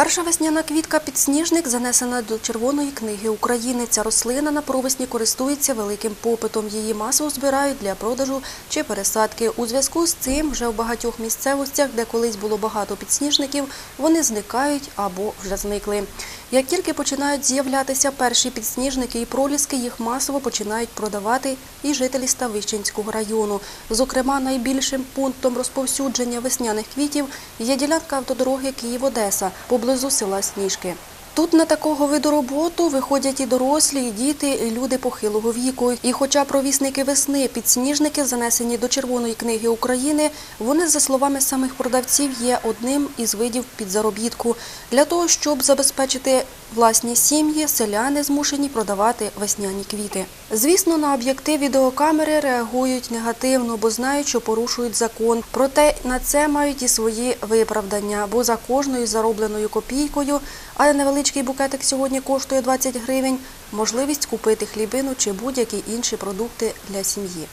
Перша весняна квітка підсніжник занесена до Червоної книги України. Ця рослина на провесні користується великим попитом. Її масово збирають для продажу чи пересадки. У зв'язку з цим вже в багатьох місцевостях, де колись було багато підсніжників, вони зникають або вже зникли. Як тільки починають з'являтися перші підсніжники і проліски, їх масово починають продавати і жителі Ставищенського району. Зокрема, найбільшим пунктом розповсюдження весняних квітів є ділянка автодороги Київ-Одеса поблизу села Сніжки. Тут на такого виду роботу виходять і дорослі, і діти, і люди похилого віку. І хоча провісники весни, підсніжники, занесені до Червоної книги України, вони, за словами самих продавців, є одним із видів підзаробітку. Для того, щоб забезпечити власні сім'ї, селяни змушені продавати весняні квіти. Звісно, на об'єктив відеокамери реагують негативно, бо знають, що порушують закон. Проте на це мають і свої виправдання, бо за кожною заробленою копійкою, а невеличкий букетик сьогодні коштує 20 гривень, можливість купити хлібину чи будь-які інші продукти для сім'ї.